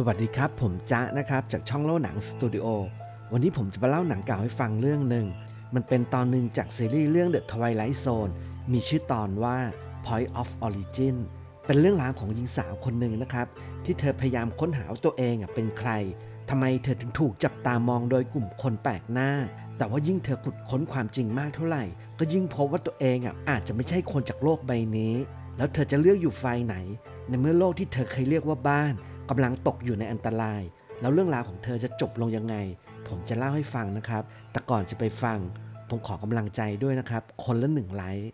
สวัสดีครับ ผมจ๊ะนะครับ จากช่องเล่าหนังสตูดิโอวันนี้ผมจะมาเล่าหนังเก่าให้ฟังเรื่องหนึ่ง มันเป็นตอนหนึ่งจากซีรีส์เรื่อง The Twilight Zone มีชื่อตอนว่า Point of Origin เป็นเรื่องราวของหญิงสาวคนหนึ่งนะครับ ที่เธอพยายามค้นหาว่าตัวเองอะเป็นใครทำไมเธอถึงถูกจับตามองโดยกลุ่มคนแปลกหน้า แต่ว่ายิ่งเธอขุดค้นความจริงมากเท่าไหร่ ก็ยิ่งพบว่าตัวเองอะอาจจะไม่ใช่คนจากโลกใบนี้ แล้วเธอจะเลือกอยู่ฝ่ายไหน ในเมื่อโลกที่เธอเคยเรียกว่าบ้าน กำลังตกอยู่ในอันตราย แล้วเรื่องราวของเธอจะจบลงยังไง ผมจะเล่าให้ฟังนะครับ แต่ก่อนจะไปฟัง ผมขอกำลังใจด้วยนะครับ คนละหนึ่งไลค์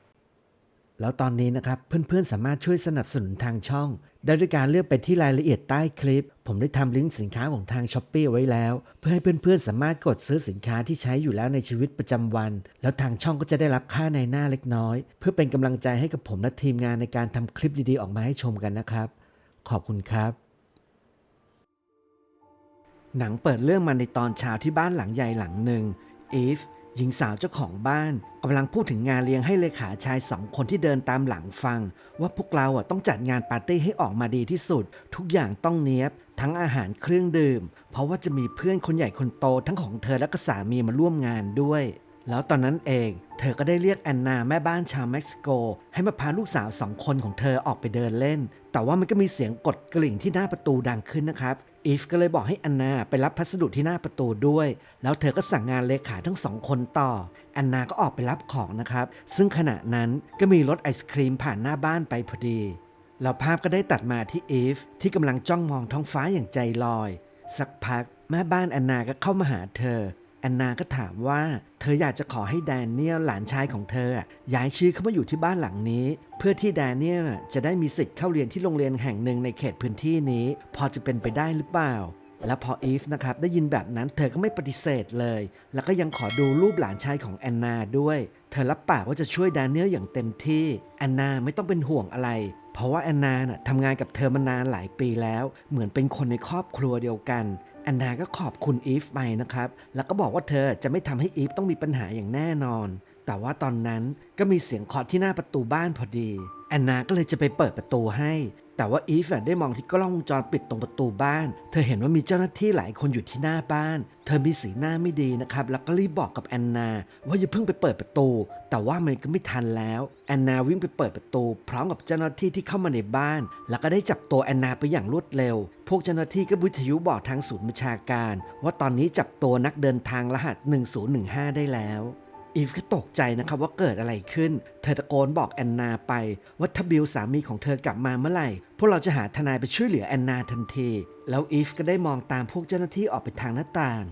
แล้วตอนนี้นะครับเพื่อนๆสามารถช่วยสนับสนุนทางช่อง ได้ด้วยการเลือกไปที่รายละเอียดใต้คลิป ผมได้ทำลิงก์สินค้าของทางช้อปปีไว้แล้ว เพื่อให้เพื่อนๆสามารถกดซื้อสินค้าที่ใช้อยู่แล้วในชีวิตประจำวัน แล้วทางช่องก็จะได้รับค่าในหน้าเล็กน้อย เพื่อเป็นกำลังใจให้กับผมและทีมงานในการทำคลิปดีๆออกมาให้ชมกันนะครับ ขอบคุณครับ หนังเปิดเรื่องมาในตอนเช้าที่บ้านหลังใหญ่หลังหนึ่งอีฟหญิงสาวเจ้าของบ้านกำลังพูดถึงงานเลี้ยงให้เลขาชายสองคนที่เดินตามหลังฟัง ว่าพวกเราอะต้องจัดงานปาร์ตี้ให้ออกมาดีที่สุด ทุกอย่างต้องเนี้ยบ ทั้งอาหารเครื่องดื่ม เพราะว่าจะมีเพื่อนคนใหญ่คนโตทั้งของเธอและก็สามีมาร่วมงานด้วย แล้วตอนนั้นเอง เธอก็ได้เรียกแอนนาแม่บ้านชาวเม็กซิโก ให้มาพาลูกสาวสองคนของเธอออกไปเดินเล่น แต่ว่ามันก็มีเสียงกดกริ่งที่หน้าประตูดังขึ้นนะครับ อีฟก็เลยบอกให้แอนนาไปรับพัสดุที่หน้าประตูด้วย แล้วเธอก็สั่งงานเลขาทั้งสองคนต่อแอนนาก็ออกไปรับของนะครับ ซึ่งขณะนั้นก็มีรถไอศครีมผ่านหน้าบ้านไปพอดี แล้วภาพก็ได้ตัดมาที่อีฟที่กำลังจ้องมองท้องฟ้าอย่างใจลอย สักพักแม่บ้านแอนนาก็เข้ามาหาเธอ แอนนาก็ถามว่า เธออยากจะขอให้แดเนียลหลานชายของเธอย้ายชื่อเข้ามาอยู่ที่บ้านหลังนี้ เพื่อที่แดเนียลจะได้มีสิทธิ์เข้าเรียนที่โรงเรียนแห่งหนึ่งในเขตพื้นที่นี้ พอจะเป็นไปได้หรือเปล่า แล้วพออีฟนะครับได้ยินแบบนั้นเธอก็ไม่ปฏิเสธเลย แล้วก็ยังขอดูรูปหลานชายของแอนนาด้วย เธอรับปากว่าจะช่วยแดเนียลอย่างเต็มที่แอนนาไม่ต้องเป็นห่วงอะไร เพราะว่าแอนนาน่ะทำงานกับเธอมานานหลายปีแล้ว เหมือนเป็นคนในครอบครัวเดียวกันแอนนาก็ขอบคุณอีฟไปนะครับ แล้วก็บอกว่าเธอจะไม่ทำให้อีฟต้องมีปัญหาอย่างแน่นอน แต่ว่าตอนนั้นก็มีเสียงเคาะที่หน้าประตูบ้านพอดีแอนนาก็เลยจะไปเปิดประตูให้ แต่ว่าอีฟได้มองที่กล้องวงจรปิดตรงประตูบ้าน เธอเห็นว่ามีเจ้าหน้าที่หลายคนอยู่ที่หน้าบ้าน เธอมีสีหน้าไม่ดีนะครับ แล้วก็รีบบอกกับแอนนา ว่าอย่าเพิ่งไปเปิดประตู แต่ว่ามันก็ไม่ทันแล้ว แอนนาวิ่งไปเปิดประตู พร้อมกับเจ้าหน้าที่ที่เข้ามาในบ้าน แล้วก็ได้จับตัวแอนนาไปอย่างรวดเร็ว พวกเจ้าหน้าที่ก็วิทยุบอกทางศูนย์บัญชาการ ว่าตอนนี้จับตัวนักเดินทางรหัส 1015 ได้แล้ว อีฟก็ตกใจนะครับว่าเกิดอะไรขึ้น เธอตะโกนบอกแอนนาไปว่าถ้าบิลสามีของเธอกลับมาเมื่อไหร่ พวกเราจะหาทนายไปช่วยเหลือแอนนาทันที แล้วอีฟก็ได้มองตามพวกเจ้าหน้าที่ออกไปทางหน้าต่าง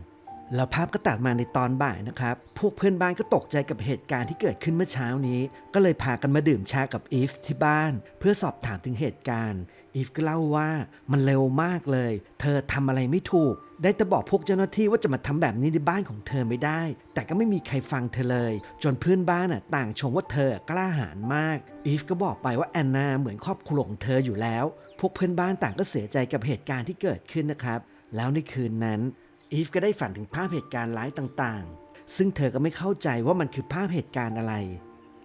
แล้วภาพก็ตัดมาในตอนบ่ายนะครับ พวกเพื่อนบ้านก็ตกใจกับเหตุการณ์ที่เกิดขึ้นเมื่อเช้านี้ ก็เลยพากันมาดื่มชากับอีฟที่บ้าน เพื่อสอบถามถึงเหตุการณ์อีฟก็เล่าว่ามันเร็วมากเลย เธอทำอะไรไม่ถูก ได้แต่บอกพวกเจ้าหน้าที่ว่าจะมาทำแบบนี้ในบ้านของเธอไม่ได้ แต่ก็ไม่มีใครฟังเธอเลย จนเพื่อนบ้านน่ะต่างชมว่าเธอกล้าหาญมาก อีฟก็บอกไปว่าแอนนาเหมือนครอบครัวของเธออยู่แล้ว พวกเพื่อนบ้านต่างก็เสียใจกับเหตุการณ์ที่เกิดขึ้นนะครับ แล้วในคืนนั้น อีฟก็ได้ฝันถึงภาพเหตุการณ์ร้ายต่างๆ ซึ่งเธอก็ไม่เข้าใจว่ามันคือภาพเหตุการณ์อะไร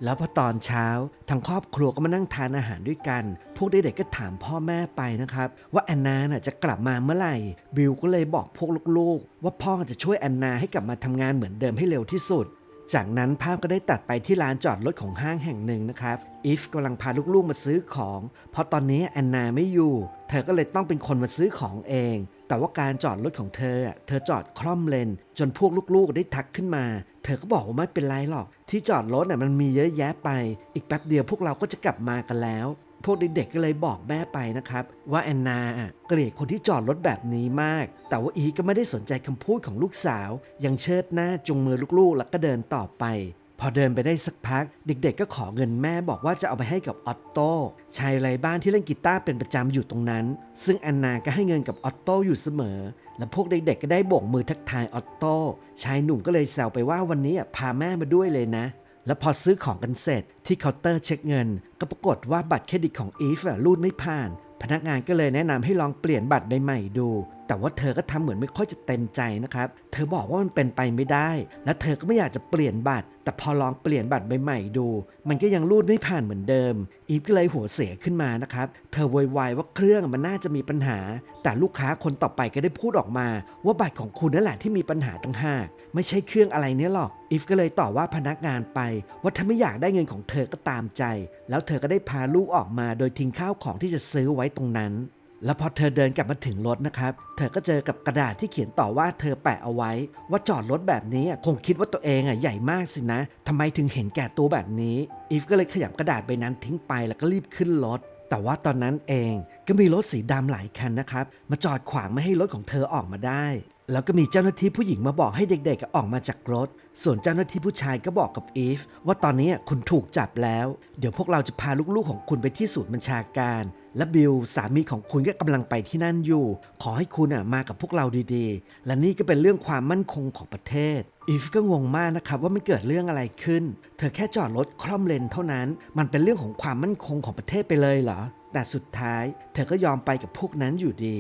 แล้วพอตอนเช้าทางครอบครัวก็มานั่งทานอาหารด้วยกัน พวกเด็กๆก็ถามพ่อแม่ไปนะครับ ว่าแอนนาน่ะจะกลับมาเมื่อไหร่ บิลก็เลยบอกพวกลูกๆ ว่าพ่อจะช่วยแอนนาให้กลับมาทำงานเหมือนเดิมให้เร็วที่สุด จากนั้นภาพก็ได้ตัดไปที่ลานจอดรถของห้างแห่งหนึ่งนะครับอีฟกำลังพาลูกๆมาซื้อของ เพราะตอนนี้แอนนาไม่อยู่ เธอก็เลยต้องเป็นคนมาซื้อของเอง แต่ว่าการจอดรถของเธอ เธอจอดคล่อมเลน จนพวกลูกๆได้ทักขึ้นมา เธอก็บอกว่าไม่เป็นไรหรอก ที่จอดรถน่ะมันมีเยอะแยะไป อีกแป๊บเดียวพวกเราก็จะกลับมากันแล้ว พวกเด็กๆก็เลยบอกแม่ไปนะครับ ว่าแอนนาเกลียดคนที่จอดรถแบบนี้มาก แต่ว่าอีก็ไม่ได้สนใจคำพูดของลูกสาว ยังเชิดหน้าจุงมือลูกๆ แล้วก็เดินต่อไป พอเดินไปได้สักพัก เด็กๆ ก็ขอเงินแม่บอกว่าจะเอาไปให้กับออตโต้ชายไร้บ้านที่เล่นกีตาร์เป็นประจำอยู่ตรงนั้น ซึ่งแอนนาก็ให้เงินกับออตโต้อยู่เสมอ และพวกเด็กๆก็ได้โบกมือทักทายออตโต้ชายหนุ่มก็เลยแซวไปว่าวันนี้อะพาแม่มาด้วยเลยนะ แล้วพอซื้อของกันเสร็จที่เคาน์เตอร์เช็คเงิน ก็ปรากฏว่าบัตรเครดิตของอีฟรูดไม่ผ่าน พนักงานก็เลยแนะนำให้ลองเปลี่ยนบัตรใบใหม่ดู แต่ว่าเธอก็ทำเหมือนไม่ค่อยจะเต็มใจนะครับ เธอบอกว่ามันเป็นไปไม่ได้ และเธอก็ไม่อยากจะเปลี่ยนบัตร แต่พอลองเปลี่ยนบัตรใหม่ๆดู มันก็ยังรูดไม่ผ่านเหมือนเดิม อีฟก็เลยหัวเสียขึ้นมานะครับ เธอโวยวายว่าเครื่องมันน่าจะมีปัญหา แต่ลูกค้าคนต่อไปก็ได้พูดออกมา ว่าบัตรของคุณนั่นแหละที่มีปัญหาตั้งหากไม่ใช่เครื่องอะไรเนี่ยหรอก อีฟก็เลยต่อว่าพนักงานไป ว่าถ้าไม่อยากได้เงินของเธอก็ตามใจ แล้วเธอก็ได้พาลูกออกมาโดยทิ้งข้าวของที่จะซื้อไว้ตรงนั้น แล้วพอเธอเดินกลับมาถึงรถนะครับ เธอก็เจอกับกระดาษที่เขียนต่อว่าเธอแปะเอาไว้ ว่าจอดรถแบบนี้คงคิดว่าตัวเองอะใหญ่มากสินะทำไมถึงเห็นแก่ตัวแบบนี้อีฟก็เลยขยำกระดาษใบนั้นทิ้งไปแล้วก็รีบขึ้นรถแต่ว่าตอนนั้นเองก็มีรถสีดำหลายคันนะครับ มาจอดขวางไม่ให้รถของเธอออกมาได้ แล้วก็มีเจ้าหน้าที่ผู้หญิงมาบอกให้เด็กๆออกมาจากรถ ส่วนเจ้าหน้าที่ผู้ชายก็บอกกับอีฟว่าตอนนี้คุณถูกจับแล้ว เดี๋ยวพวกเราจะพาลูกๆของคุณไปที่ศูนย์บัญชาการ และบิลสามีของคุณก็กำลังไปที่นั่นอยู่ ขอให้คุณอะมากับพวกเราดีๆ และนี่ก็เป็นเรื่องความมั่นคงของประเทศ อีฟก็งงมากนะครับว่ามันเกิดเรื่องอะไรขึ้น เธอแค่จอดรถคล่อมเลนเท่านั้น มันเป็นเรื่องของความมั่นคงของประเทศไปเลยเหรอ แต่สุดท้าย เธอก็ยอมไปกับพวกนั้นอยู่ดี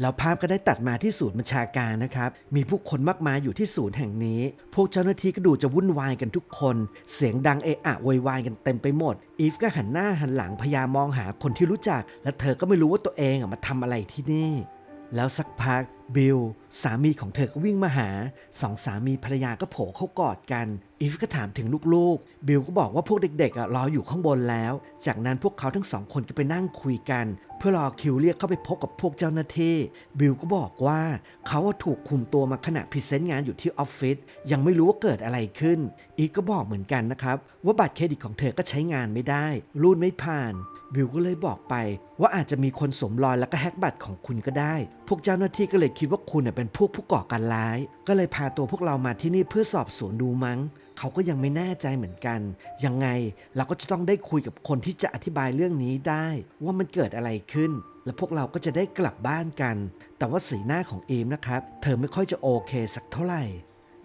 แล้วภาพก็ได้ตัดมาที่ศูนย์บัญชาการนะครับ มีผู้คนมากมายอยู่ที่ศูนย์แห่งนี้ พวกเจ้าหน้าที่ก็ดูจะวุ่นวายกันทุกคน เสียงดังเอะอะโวยวายกันเต็มไปหมด อีฟก็หันหน้าหันหลังพยายามมองหาคนที่รู้จัก และเธอก็ไม่รู้ว่าตัวเองมาทำอะไรที่นี่ แล้วสักพักบิลสามีของเธอก็วิ่งมาหาสองสามีภรรยาก็โผล่เข้ากอดกัน อีฟก็ถามถึงลูกๆ บิลก็บอกว่าพวกเด็กๆรออยู่ข้างบนแล้ว จากนั้นพวกเขาทั้งสองคนก็ไปนั่งคุยกัน พื่อรอคิวเรียกเข้าไปพบกับพวกเจ้าหน้าที่บิลก็บอกว่าเขาถูกคุมตัวมาขณะพรีเซนต์งานอยู่ที่ออฟฟิศยังไม่รู้ว่าเกิดอะไรขึ้น อีฟก็บอกเหมือนกันนะครับ ว่าบัตรเครดิตของเธอก็ใช้งานไม่ได้รูดไม่ผ่านบิลก็เลยบอกไปว่าอาจจะมีคนสมรอยแล้วก็แฮกบัตรของคุณก็ได้ พวกเจ้าหน้าที่ก็เลยคิดว่าคุณเน่ยเป็นพวกผู้ก่อการร้าย ก็เลยพาตัวพวกเรามาที่นี่เพื่อสอบสวนดูมั้ง เขาก็ยังไม่แน่ใจเหมือนกัน ยังไงเราก็จะต้องได้คุยกับคนที่จะอธิบายเรื่องนี้ได้ ว่ามันเกิดอะไรขึ้น และพวกเราก็จะได้กลับบ้านกัน แต่ว่าสีหน้าของเอมนะครับ เธอไม่ค่อยจะโอเคสักเท่าไหร่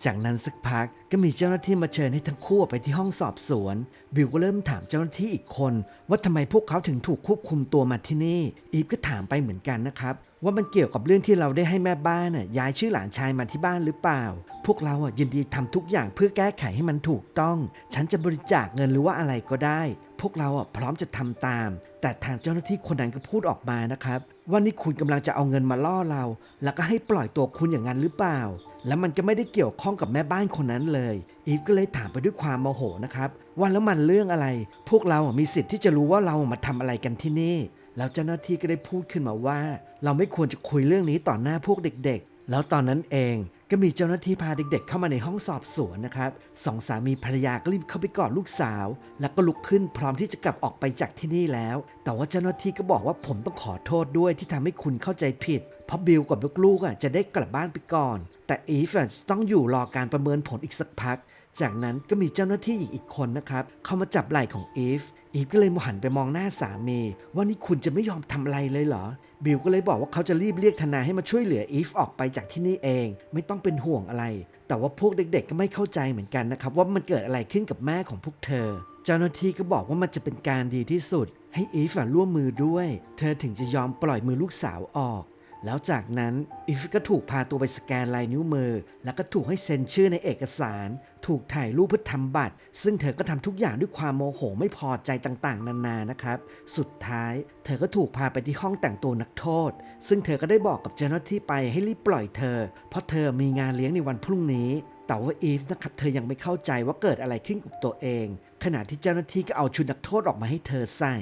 จากนั้นสักพักก็มีเจ้าหน้าที่มาเชิญให้ทั้งคู่ไปที่ห้องสอบสวน บิวก็เริ่มถามเจ้าหน้าที่อีกคน ว่าทำไมพวกเขาถึงถูกควบคุมตัวมาที่นี่ อีฟก็ถามไปเหมือนกันนะครับ ว่ามันเกี่ยวกับเรื่องที่เราได้ให้แม่บ้านน่ะย้ายชื่อหลานชายมาที่บ้านหรือเปล่า พวกเราอะยินดีทำทุกอย่างเพื่อแก้ไขให้มันถูกต้อง ฉันจะบริจาคเงินหรือว่าอะไรก็ได้ พวกเราอะพร้อมจะทำตาม แต่ทางเจ้าหน้าที่คนนั้นก็พูดออกมานะครับว่านี่คุณกำลังจะเอาเงินมาล่อเรา แล้วก็ให้ปล่อยตัวคุณอย่างนั้นหรือเปล่า แล้วมันก็ไม่ได้เกี่ยวข้องกับแม่บ้านคนนั้นเลย อีฟก็เลยถามไปด้วยความโมโหนะครับว่าแล้วมันเรื่องอะไร พวกเราอะมีสิทธิ์ที่จะรู้ว่าเรามาทำอะไรกันที่นี่ แล้วเจ้าหน้าที่ก็ได้พูดขึ้นมาว่า เราไม่ควรจะคุยเรื่องนี้ต่อหน้าพวกเด็กๆ แล้วตอนนั้นเองก็มีเจ้าหน้าที่พาเด็กๆ เข้ามาในห้องสอบสวนนะครับสองสามีภรรยาก็รีบเข้าไปกอดลูกสาว แล้วก็ลุกขึ้นพร้อมที่จะกลับออกไปจากที่นี่แล้ว แต่ว่าเจ้าหน้าที่ก็บอกว่าผมต้องขอโทษด้วยที่ทำให้คุณเข้าใจผิด เพราะบิลกับลูกๆอะจะได้กลับบ้านไปก่อน แต่อีฟจะต้องอยู่รอการประเมินผลอีกสักพัก จากนั้นก็มีเจ้าหน้าที่หญิงอีกคนนะครับ เข้ามาจับไหล่ของอีฟ อีฟก็เลยหันไปมองหน้าสามี ว่านี่คุณจะไม่ยอมทำอะไรเลยเหรอ บิลก็เลยบอกว่าเขาจะรีบเรียกทนายให้มาช่วยเหลืออีฟออกไปจากที่นี่เอง ไม่ต้องเป็นห่วงอะไร แต่ว่าพวกเด็กๆก็ไม่เข้าใจเหมือนกันนะครับ ว่ามันเกิดอะไรขึ้นกับแม่ของพวกเธอ เจ้าหน้าที่ก็บอกว่ามันจะเป็นการดีที่สุด ให้อีฟร่วมมือด้วย เธอถึงจะยอมปล่อยมือลูกสาวออกแล้วจากนั้นอีฟก็ถูกพาตัวไปสแกนลายนิ้วมือ แล้วก็ถูกให้เซ็นชื่อในเอกสาร ถูกถ่ายรูปเพื่อทำบัตร ซึ่งเธอก็ทำทุกอย่างด้วยความโมโหไม่พอใจต่างๆ นานานะครับ สุดท้าย เธอก็ถูกพาไปที่ห้องแต่งตัวนักโทษ ซึ่งเธอก็ได้บอกกับเจ้าหน้าที่ไปให้รีบปล่อยเธอ เพราะเธอมีงานเลี้ยงในวันพรุ่งนี้ แต่ว่าอีฟนะครับเธอยังไม่เข้าใจว่าเกิดอะไรขึ้นกับตัวเอง ขณะที่เจ้าหน้าที่ก็เอาชุดนักโทษออกมาให้เธอใส่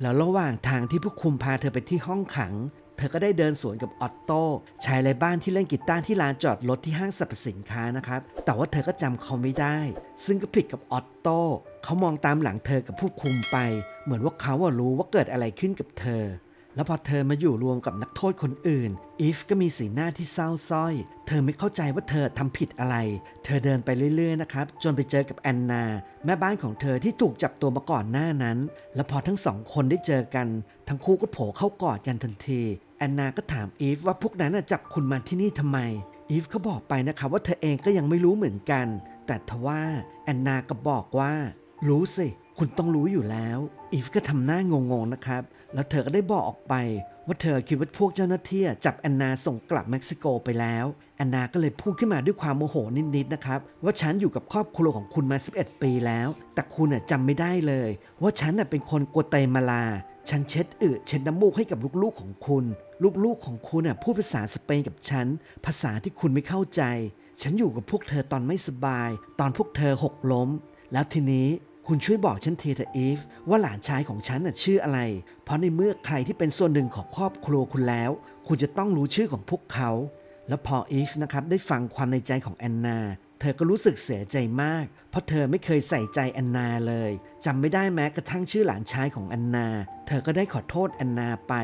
แล้วระหว่างทางที่ผู้คุมพาเธอไปที่ห้องขัง เธอก็ได้เดินสวนกับออตโต้ชายไร้บ้านที่เล่นกีตาร์ที่ลานจอดรถที่ห้างสรรพสินค้านะครับ แต่ว่าเธอก็จำเขาไม่ได้ ซึ่งก็ผิดกับออตโต้เขามองตามหลังเธอกับผู้คุมไป เหมือนว่าเขาอะรู้ว่าเกิดอะไรขึ้นกับเธอ แล้วพอเธอมาอยู่รวมกับนักโทษคนอื่น อีฟก็มีสีหน้าที่เศร้าส้อย เธอไม่เข้าใจว่าเธอทำผิดอะไร เธอเดินไปเรื่อยๆนะครับ จนไปเจอกับแอนนา แม่บ้านของเธอที่ถูกจับตัวมาก่อนหน้านั้น แล้วพอทั้งสองคนได้เจอกัน ทั้งคู่ก็โผล่เข้ากอดกันทันที แอนนาก็ถามอีฟว่าพวกนั้นจับคุณมาที่นี่ทำไม อีฟก็บอกไปนะครับว่าเธอเองก็ยังไม่รู้เหมือนกัน แต่ทว่าแอนนาก็บอกว่า รู้สิ คุณต้องรู้อยู่แล้ว อีฟก็ทำหน้างงๆนะครับ แล้วเธอก็ได้บอกออกไป ว่าเธอคิดว่าพวกเจ้าหน้าที่จับแอนนาส่งกลับเม็กซิโกไปแล้วแอนนาก็เลยพูดขึ้นมาด้วยความโมโหนิดๆนะครับ ว่าฉันอยู่กับครอบครัวของคุณมา 11 ปีแล้ว แต่คุณจำไม่ได้เลย ว่าฉันเป็นคนกัวเตมาลา ฉันเช็ดอึเช็ดน้ำมูกให้กับลูกๆของคุณ ลูกๆของคุณน่ะพูดภาษาสเปนกับฉัน ภาษาที่คุณไม่เข้าใจ ฉันอยู่กับพวกเธอตอนไม่สบาย ตอนพวกเธอหกล้ม แล้วทีนี้คุณช่วยบอกฉันทีเถอะอีฟว่าหลานชายของฉันน่ะชื่ออะไร เพราะในเมื่อใครที่เป็นส่วนหนึ่งของครอบครัวคุณแล้ว คุณจะต้องรู้ชื่อของพวกเขา แล้วพออีฟนะครับได้ฟังความในใจของแอนนา เธอก็รู้สึกเสียใจมาก เพราะเธอไม่เคยใส่ใจแอนนาเลยจำไม่ได้แม้กระทั่งชื่อหลานชายของแอนนา เธอก็ได้ขอโทษแอนนาไป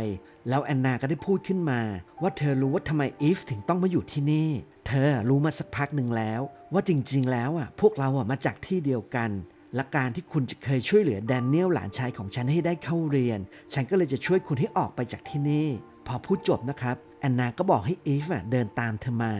แล้วแอนนาก็ได้พูดขึ้นมา ว่าเธอรู้ว่าทำไมอีฟถึงต้องมาอยู่ที่นี่ เธอรู้มาสักพักหนึ่งแล้ว ว่าจริงๆ แล้วอะพวกเราอะมาจากที่เดียวกันและการที่คุณจะเคยช่วยเหลือแดเนียลหลานชายของฉันให้ได้เข้าเรียน ฉันก็เลยจะช่วยคุณให้ออกไปจากที่นี่ พอพูดจบนะครับแอนนาก็บอกให้อีฟเดินตามเธอมา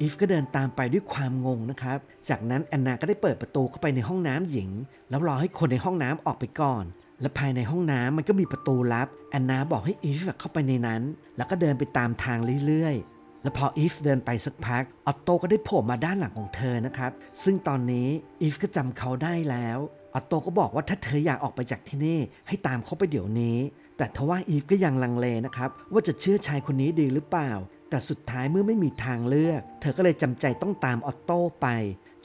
อีฟก็เดินตามไปด้วยความงงนะครับ จากนั้นแอนนาก็ได้เปิดประตูเข้าไปในห้องน้ำหญิง แล้วรอให้คนในห้องน้ำออกไปก่อน และภายในห้องน้ำมันก็มีประตูลับ แอนนาบอกให้อีฟเข้าไปในนั้น แล้วก็เดินไปตามทางเรื่อยๆ แล้วพออีฟเดินไปสักพัก ออตโต้ก็ได้โผล่มาด้านหลังของเธอนะครับ ซึ่งตอนนี้อีฟก็จำเขาได้แล้ว ออตโต้ก็บอกว่าถ้าเธออยากออกไปจากที่นี่ให้ตามเขาไปเดี๋ยวนี้ แต่ทว่าอีฟก็ยังลังเลนะครับ ว่าจะเชื่อชายคนนี้ดีหรือเปล่า แต่สุดท้ายเมื่อไม่มีทางเลือก เธอก็เลยจำใจต้องตามออตโต้ไป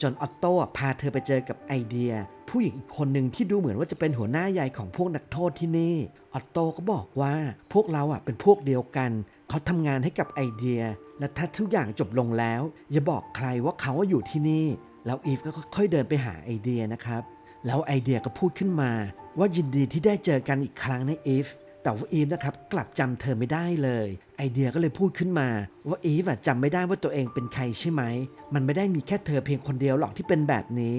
จนออตโต้พาเธอไปเจอกับไอเดีย ผู้หญิงอีกคนหนึ่งที่ดูเหมือนว่าจะเป็นหัวหน้าใหญ่ของพวกนักโทษที่นี่ ออตโต้ก็บอกว่าพวกเราอะเป็นพวกเดียวกัน เขาทำงานให้กับไอเดีย และถ้าทุกอย่างจบลงแล้ว อย่าบอกใครว่าเขาอยู่ที่นี่ แล้วอีฟก็ค่อยๆเดินไปหาไอเดียนะครับ แล้วไอเดียก็พูดขึ้นมา ว่ายินดีที่ได้เจอกันอีกครั้งนะอีฟ แต่ว่าอีฟนะครับกลับจำเธอไม่ได้เลย ไอเดียก็เลยพูดขึ้นมา ว่าอีฟอะจำไม่ได้ว่าตัวเองเป็นใครใช่ไหม มันไม่ได้มีแค่เธอเพียงคนเดียวหรอกที่เป็นแบบนี้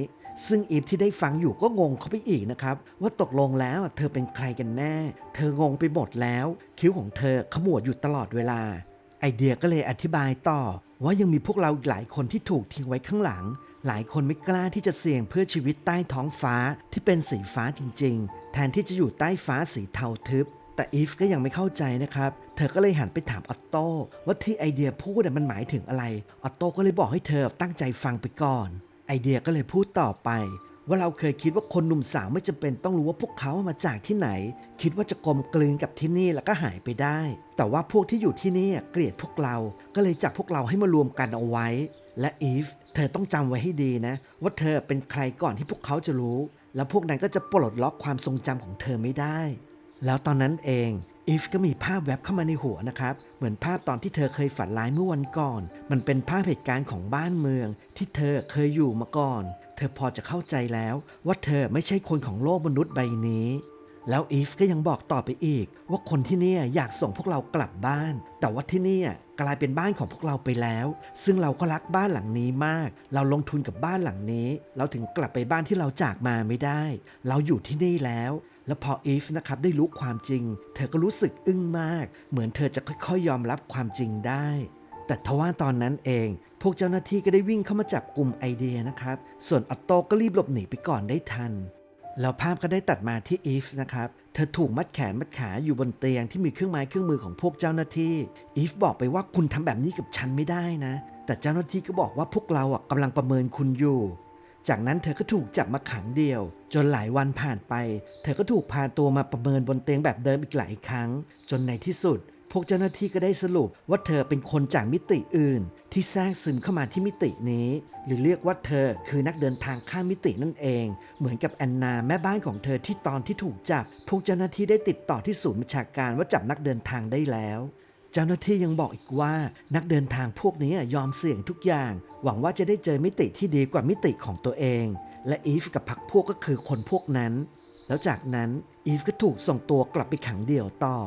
ซึ่งอีฟที่ได้ฟังอยู่ก็งงเข้าไปอีกนะครับ ว่าตกลงแล้วเธอเป็นใครกันแน่ เธองงไปหมดแล้ว คิ้วของเธอขมวดอยู่ตลอดเวลา ไอเดียก็เลยอธิบายต่อ ว่ายังมีพวกเราอีกหลายคนที่ถูกทิ้งไว้ข้างหลังหลายคนไม่กล้าที่จะเสี่ยงเพื่อชีวิตใต้ท้องฟ้าที่เป็นสีฟ้าจริง ๆ แทนที่จะอยู่ใต้ฟ้าสีเทาทึบ แต่อีฟก็ยังไม่เข้าใจนะครับ เธอก็เลยหันไปถามออตโต้ว่าที่ไอเดียพูดมันหมายถึงอะไร ออตโต้ก็เลยบอกให้เธอตั้งใจฟังไปก่อน ไอเดียก็เลยพูดต่อไป ว่าเราเคยคิดว่าคนหนุ่มสาวไม่จำเป็นต้องรู้ว่าพวกเขามาจากที่ไหน คิดว่าจะกลมกลืนกับที่นี่แล้วก็หายไปได้ แต่ว่าพวกที่อยู่ที่นี่เกลียดพวกเรา ก็เลยจับพวกเราให้มารวมกันเอาไว้ และอีฟเธอต้องจำไว้ให้ดีนะ ว่าเธอเป็นใครก่อนที่พวกเขาจะรู้ แล้วพวกนั้นก็จะปลดล็อกความทรงจำของเธอไม่ได้ แล้วตอนนั้นเองอีฟก็มีภาพแวบเข้ามาในหัวนะครับ เหมือนภาพตอนที่เธอเคยฝันร้ายเมื่อวันก่อน มันเป็นภาพเหตุการณ์ของบ้านเมือง ที่เธอเคยอยู่มาก่อน เธอพอจะเข้าใจแล้ว ว่าเธอไม่ใช่คนของโลกมนุษย์ใบนี้ แล้วอีฟก็ยังบอกต่อไปอีก ว่าคนที่นี่อยากส่งพวกเรากลับบ้าน แต่ว่าที่นี่กลายเป็นบ้านของพวกเราไปแล้ว ซึ่งเราก็รักบ้านหลังนี้มาก เราลงทุนกับบ้านหลังนี้ เราถึงกลับไปบ้านที่เราจากมาไม่ได้ เราอยู่ที่นี่แล้ว แล้วพออีฟนะครับได้รู้ความจริง เธอก็รู้สึกอึ้งมาก เหมือนเธอจะค่อยๆ ยอมรับความจริงได้ แต่ทว่าตอนนั้นเอง พวกเจ้าหน้าที่ก็ได้วิ่งเข้ามาจับกลุ่มไอเดียนะครับ ส่วนออตโต้ก็รีบหลบหนีไปก่อนได้ทันแล้วภาพก็ได้ตัดมาที่อีฟนะครับ เธอถูกมัดแขนมัดขาอยู่บนเตียงที่มีเครื่องไม้เครื่องมือของพวกเจ้าหน้าที่ อีฟบอกไปว่าคุณทำแบบนี้กับฉันไม่ได้นะ แต่เจ้าหน้าที่ก็บอกว่าพวกเราอะกำลังประเมินคุณอยู่ จากนั้นเธอก็ถูกจับมาขังเดียว จนหลายวันผ่านไป เธอก็ถูกพาตัวมาประเมินบนเตียงแบบเดิมอีกหลายครั้ง จนในที่สุด พวกเจ้าหน้าที่ก็ได้สรุปว่าเธอเป็นคนจากมิติอื่น ที่แทรกซึมเข้ามาที่มิตินี้ หรือเรียกว่าเธอคือนักเดินทางข้ามมิตินั่นเอง เหมือนกับแอนนาแม่บ้านของเธอที่ตอนที่ถูกจับ พวกเจ้าหน้าที่ได้ติดต่อที่ศูนย์บัญชาการว่าจับนักเดินทางได้แล้ว จ้าหน้าที่ยังบอกอีกว่า นักเดินทางพวกนี้ยอมเสี่ยงทุกอย่าง หวังว่าจะได้เจอมิติที่ดีกว่ามิติของตัวเอง และอีฟกับพักพวกก็คือคนพวกนั้น แล้วจากนั้นอีฟก็ถูกส่งตัวกลับไปขังเดี่ยวต่อ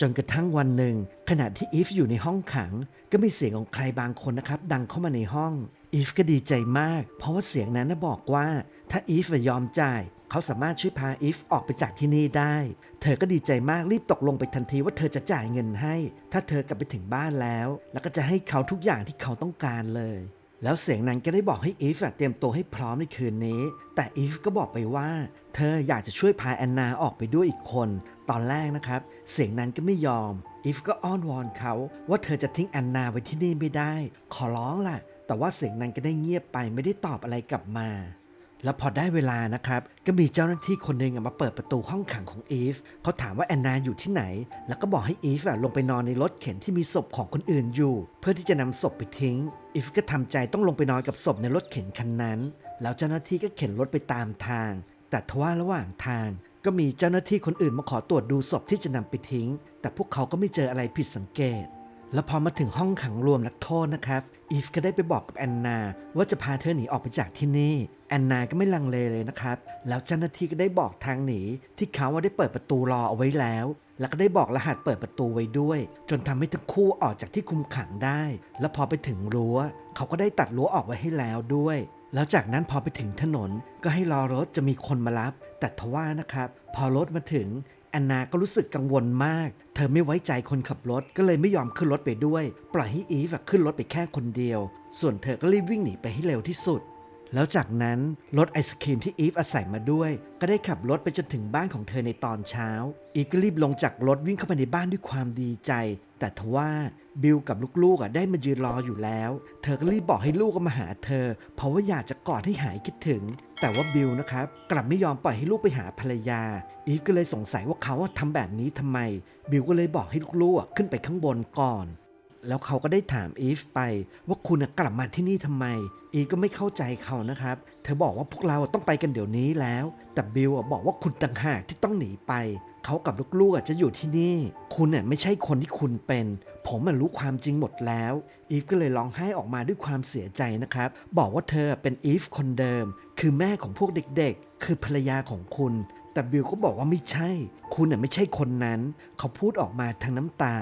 จนกระทั่งวันหนึ่ง ขณะที่อีฟอยู่ในห้องขัง ก็มีเสียงของใครบางคนนะครับ ดังเข้ามาในห้องอีฟก็ดีใจมาก เพราะว่าเสียงนั้นบอกว่า ถ้าอีฟยอมจ่าย เขาสามารถช่วยพาอีฟออกไปจากที่นี่ได้ เธอก็ดีใจมากรีบตกลงไปทันทีว่าเธอจะจ่ายเงินให้ ถ้าเธอกลับไปถึงบ้านแล้ว แล้วก็จะให้เขาทุกอย่างที่เขาต้องการเลย แล้วเสียงนั้นก็ได้บอกให้อีฟเตรียมตัวให้พร้อมในคืนนี้ แต่อีฟก็บอกไปว่า เธออยากจะช่วยพาแอนนาออกไปด้วยอีกคน ตอนแรกนะครับ เสียงนั้นก็ไม่ยอม อีฟก็อ้อนวอนเขาว่าเธอจะทิ้งแอนนาไว้ที่นี่ไม่ได้ ขอร้องล่ะ แต่ว่าเสียงนั้นก็ได้เงียบไปไม่ได้ตอบอะไรกลับมา แล้วพอได้เวลานะครับ ก็มีเจ้าหน้าที่คนหนึ่งมาเปิดประตูห้องขังของอีฟเขาถามว่าแอนนาอยู่ที่ไหน แล้วก็บอกให้อีฟลงไปนอนในรถเข็นที่มีศพของคนอื่นอยู่ เพื่อที่จะนำศพไปทิ้ง อีฟก็ทำใจต้องลงไปนอนกับศพในรถเข็นคันนั้น แล้วเจ้าหน้าที่ก็เข็นรถไปตามทาง แต่ทว่าระหว่างทาง ก็มีเจ้าหน้าที่คนอื่นมาขอตรวจดูศพที่จะนำไปทิ้ง แต่พวกเขาก็ไม่เจออะไรผิดสังเกต แล้วพอมาถึงห้องขังรวมนักโทษนะครับ อีฟก็ได้ไปบอกกับแอนนา ว่าจะพาเธอหนีออกไปจากที่นี่ แอนนาก็ไม่ลังเลเลยนะครับ แล้วเจ้าหน้าที่ก็ได้บอกทางหนีที่เขาว่าได้เปิดประตูรอเอาไว้แล้ว แล้วก็ได้บอกรหัสเปิดประตูไว้ด้วย จนทำให้ทั้งคู่ออกจากที่คุมขังได้ แล้วพอไปถึงรั้ว เขาก็ได้ตัดรั้วออกไว้ให้แล้วด้วย แล้วจากนั้นพอไปถึงถนนก็ให้รอรถจะมีคนมารับ แต่ทว่านะครับ พอรถมาถึง แอนนาก็รู้สึกกังวลมาก เธอไม่ไว้ใจคนขับรถก็เลยไม่ยอมขึ้นรถไปด้วย ปล่อยให้อีฟขึ้นรถไปแค่คนเดียว ส่วนเธอก็รีบวิ่งหนีไปให้เร็วที่สุด แล้วจากนั้นรถไอศครีมที่อีฟอาศัยมาด้วย ก็ได้ขับรถไปจนถึงบ้านของเธอในตอนเช้า อีฟก็รีบลงจากรถวิ่งเข้าไปในบ้านด้วยความดีใจ แต่ทว่าบิลกับลูกๆอะได้มายืนรออยู่แล้ว เธอก็รีบบอกให้ลูกก็มาหาเธอ เพราะว่าอยากจะกอดให้หายคิดถึง แต่ว่าบิลนะครับกลับไม่ยอมปล่อยให้ลูกไปหาภรรยา อีฟก็เลยสงสัยว่าเขาอะทำแบบนี้ทำไม บิลก็เลยบอกให้ลูกๆอะขึ้นไปข้างบนก่อน แล้วเขาก็ได้ถามอีฟไป ว่าคุณกลับมาที่นี่ทำไม อีฟก็ไม่เข้าใจเขานะครับ เธอบอกว่าพวกเราต้องไปกันเดี๋ยวนี้แล้ว แต่บิลบอกว่าคุณต่างหากที่ต้องหนีไป เขากับลูกๆจะอยู่ที่นี่ คุณน่ะไม่ใช่คนที่คุณเป็น ผมมันรู้ความจริงหมดแล้ว อีฟก็เลยร้องไห้ออกมาด้วยความเสียใจนะครับ บอกว่าเธอเป็นอีฟคนเดิม คือแม่ของพวกเด็กๆ คือภรรยาของคุณ แต่บิลก็บอกว่าไม่ใช่ คุณน่ะไม่ใช่คนนั้น เขาพูดออกมาทางน้ำตา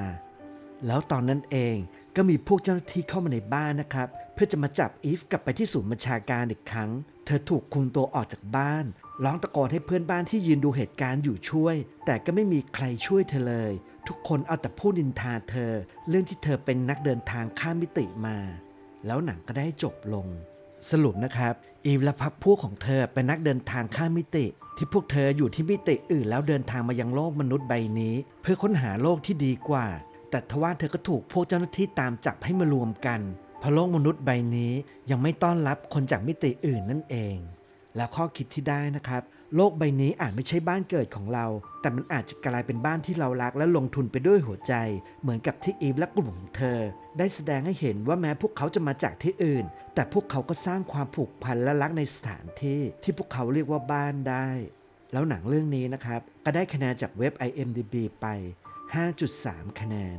แล้วตอนนั้นเองก็มีพวกเจ้าหน้าที่เข้ามาในบ้านนะครับ เพื่อจะมาจับอีฟกลับไปที่ศูนย์บัญชาการอีกครั้ง เธอถูกคุมตัวออกจากบ้าน ร้องตะโกนให้เพื่อนบ้านที่ยืนดูเหตุการณ์อยู่ช่วย แต่ก็ไม่มีใครช่วยเธอเลย ทุกคนเอาแต่พูดนินทาเธอ เรื่องที่เธอเป็นนักเดินทางข้ามมิติมา แล้วหนังก็ได้จบลง สรุปนะครับ อีฟและพักพวกของเธอเป็นนักเดินทางข้ามมิติ ที่พวกเธออยู่ที่มิติอื่นแล้วเดินทางมายังโลกมนุษย์ใบนี้ เพื่อค้นหาโลกที่ดีกว่า แต่ทว่าเธอก็ถูกพวกเจ้าหน้าที่ตามจับให้มารวมกันเพราะโลกมนุษย์ใบนี้ยังไม่ต้อนรับคนจากมิติอื่นนั่นเอง แล้วข้อคิดที่ได้นะครับ โลกใบนี้อาจไม่ใช่บ้านเกิดของเรา แต่มันอาจจะกลายเป็นบ้านที่เรารักและลงทุนไปด้วยหัวใจ เหมือนกับที่อีฟและกลุ่มของเธอ ได้แสดงให้เห็นว่าแม้พวกเขาจะมาจากที่อื่น แต่พวกเขาก็สร้างความผูกพันและรักในสถานที่ ที่พวกเขาเรียกว่าบ้านได้ แล้วหนังเรื่องนี้นะครับก็ได้คะแนนจากเว็บ IMDb ไป 5.3 คะแนน